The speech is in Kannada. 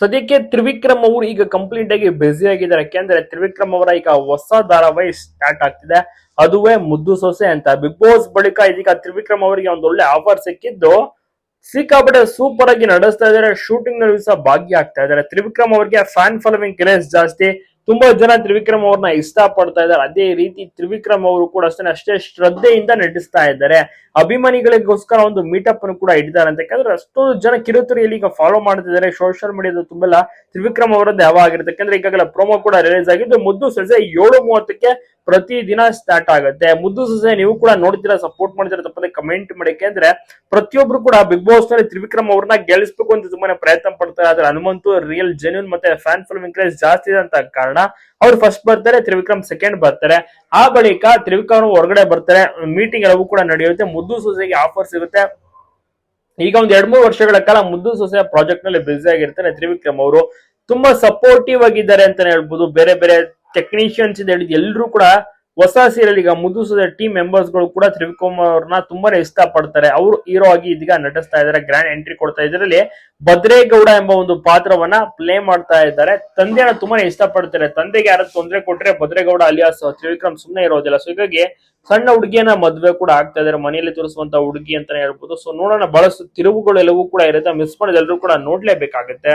ಸದ್ಯಕ್ಕೆ ತ್ರಿವಿಕ್ರಮ್ ಅವರು ಈಗ ಕಂಪ್ಲೀಟ್ ಆಗಿ ಬ್ಯುಸಿ ಆಗಿದ್ದಾರೆ. ಯಾಕೆಂದ್ರೆ ತ್ರಿವಿಕ್ರಮ್ ಅವರ ಈಗ ಹೊಸ ಧಾರಾವಾಹಿ ಸ್ಟಾರ್ಟ್ ಆಗ್ತಿದೆ. ಅದುವೇ ಮುದ್ದು ಸೊಸೆ ಅಂತ. ಬಿಗ್ ಬಾಸ್ ಬಳಿಕ ಇದೀಗ ತ್ರಿವಿಕ್ರಮ್ ಅವರಿಗೆ ಒಂದು ಒಳ್ಳೆ ಆಫರ್ ಸಿಕ್ಕಿದ್ದು. ಸಿಕ್ಕಾಪಟ್ಟೆ ಸೂಪರ್ ಆಗಿ ನಡೆಸ್ತಾ ಇದ್ದಾರೆ. ಶೂಟಿಂಗ್ನಲ್ಲಿ ಸಹ ಭಾಗಿಯಾಗ್ತಾ ಇದ್ದಾರೆ. ತ್ರಿವಿಕ್ರಮ್ ಅವರಿಗೆ ಫ್ಯಾನ್ ಫಾಲೋವಿಂಗ್ ಕ್ರೇಜ್ ಜಾಸ್ತಿ. ತುಂಬಾ ಜನ ತ್ರಿವಿಕ್ರಮ್ ಅವ್ರನ್ನ ಇಷ್ಟ ಪಡ್ತಾ ಇದ್ದಾರೆ. ಅದೇ ರೀತಿ ತ್ರಿವಿಕ್ರಮ್ ಅವರು ಕೂಡ ಅಷ್ಟೇ ಅಷ್ಟೇ ಶ್ರದ್ಧೆಯಿಂದ ನಟಿಸ್ತಾ ಇದ್ದಾರೆ. ಅಭಿಮಾನಿಗಳಿಗೋಸ್ಕರ ಒಂದು ಮೀಟಪ್ ಅನ್ನು ಕೂಡ ಇಟ್ಟಿದ್ದಾರೆ ಅಂತ ಯಾಕಂದ್ರೆ ಅಷ್ಟೊಂದು ಜನ ಕಿರುತೆರೆಯಲ್ಲಿ ಈಗ ಫಾಲೋ ಮಾಡ್ತಿದ್ದಾರೆ ಸೋಷಿಯಲ್ ಮೀಡಿಯಾದ ತುಂಬೆಲ್ಲ ತ್ರಿವಿಕ್ರಮ್ ಅವರದ್ದು ಯಾವಾಗಿರುತ್ತೆ ಯಾಕಂದ್ರೆ ಈಗಾಗಲೇ ಪ್ರೋಮೋ ಕೂಡ ರಿಲೀಸ್ ಆಗಿದ್ದು ಮುದ್ದು ಸಜೆ ಏಳು ಮೂವತ್ತಕ್ಕೆ ಪ್ರತಿ ದಿನ ಸ್ಟಾರ್ಟ್ ಆಗುತ್ತೆ. ಮುದ್ದು ಸೊಸೆ, ನೀವು ಕೂಡ ನೋಡ್ತೀರಾ ಸಪೋರ್ಟ್ ಮಾಡ್ತೀರಾ ತಪ್ಪದೆ ಕಮೆಂಟ್ ಮಾಡಕ್ಕೆ ಅಂದ್ರೆ ಪ್ರತಿಯೊಬ್ರು ಕೂಡ ಬಿಗ್ ಬಾಸ್ನಲ್ಲಿ ತ್ರಿವಿಕ್ರಮ್ ಅವ್ರನ್ನ ಗೆಲ್ಲಿಸ್ಬೇಕು ಅಂತ ತುಂಬಾನೇ ಪ್ರಯತ್ನ ಪಡ್ತಾರೆ. ಆದ್ರೆ ಹನುಮಂತು ರಿಯಲ್ ಜೆನ್ಯೂನ್ ಮತ್ತೆ ಫ್ಯಾನ್ ಫಾಲೋವಿಂಗ್ ಇಂಕ್ರೇಜ್ ಜಾಸ್ತಿ ಇದೆ ಅಂತ ಕಾರಣ ಅವ್ರು ಫಸ್ಟ್ ಬರ್ತಾರೆ, ತ್ರಿವಿಕ್ರಮ್ ಸೆಕೆಂಡ್ ಬರ್ತಾರೆ. ಆ ಬಳಿಕ ತ್ರಿವಿಕ್ರಮ್ ಹೊರಗಡೆ ಬರ್ತಾರೆ. ಮೀಟಿಂಗ್ ಎಲ್ಲವೂ ಕೂಡ ನಡೆಯುತ್ತೆ. ಮುದ್ದು ಸೊಸೆಗೆ ಆಫರ್ ಸಿಗುತ್ತೆ. ಈಗ ಒಂದ್ ಎರಡ್ ಮೂರು ವರ್ಷಗಳ ಕಾಲ ಮುದ್ದು ಸೊಸೆ ಪ್ರಾಜೆಕ್ಟ್ನಲ್ಲಿ ಬ್ಯುಸಿ ಆಗಿರ್ತಾರೆ ತ್ರಿವಿಕ್ರಮ್ ಅವರು. ತುಂಬಾ ಸಪೋರ್ಟಿವ್ ಆಗಿದ್ದಾರೆ ಅಂತಾನೆ ಹೇಳ್ಬೋದು. ಬೇರೆ ಬೇರೆ ಟೆಕ್ನಿಷಿಯನ್ಸ್ ಇಂದ ಹೇಳಿದ್ ಎಲ್ಲರೂ ಕೂಡ ಹೊಸ ಸೀರಿಯಲ್ ಈಗ ಮುದುಸದ ಟೀಮ್ ಮೆಂಬರ್ಸ್ಗಳು ಕೂಡ ತ್ರಿವಿಕ್ರಮ್ ಅವ್ರನ್ನ ತುಂಬಾನೇ ಇಷ್ಟ ಪಡ್ತಾರೆ ಅವರು ಹೀರೋ ಆಗಿ ಇದೀಗ ನಟಿಸ್ತಾ ಇದ್ದಾರೆ ಗ್ರ್ಯಾಂಡ್ ಎಂಟ್ರಿ ಕೊಡ್ತಾ ಇದರಲ್ಲಿ ಭದ್ರೇಗೌಡ ಎಂಬ ಒಂದು ಪಾತ್ರವನ್ನ ಪ್ಲೇ ಮಾಡ್ತಾ ಇದ್ದಾರೆ. ತಂದೆಯನ್ನ ತುಂಬಾನೇ ಇಷ್ಟ ಪಡ್ತಾರೆ ತಂದೆಗೆ ಯಾರು ತೊಂದರೆ ಕೊಟ್ರೆ ಭದ್ರೇಗೌಡ ಅಲಿಯಾಸ್, ತ್ರಿವಿಕ್ರಮ್ ಸುಮ್ಮನೆ ಇರೋದಿಲ್ಲ. ಸೊ ಹೀಗಾಗಿ ಸಣ್ಣ ಹುಡುಗಿಯನ್ನ ಮದ್ವೆ ಕೂಡ ಆಗ್ತಾ ಇದಾರೆ. ಮನೆಯಲ್ಲಿ ತೋರಿಸುವಂತ ಹುಡುಗಿ ಅಂತಾನೆ ಹೇಳ್ಬೋದು. ಸೊ ನೋಡೋಣ, ಬಹಳಷ್ಟು ತಿರುವುಗಳು ಎಲ್ಲವೂ ಕೂಡ ಇರುತ್ತೆ. ಮಿಸ್ ಮಾಡೋದು ಎಲ್ಲರೂ ಕೂಡ ನೋಡ್ಲೇಬೇಕಾಗುತ್ತೆ.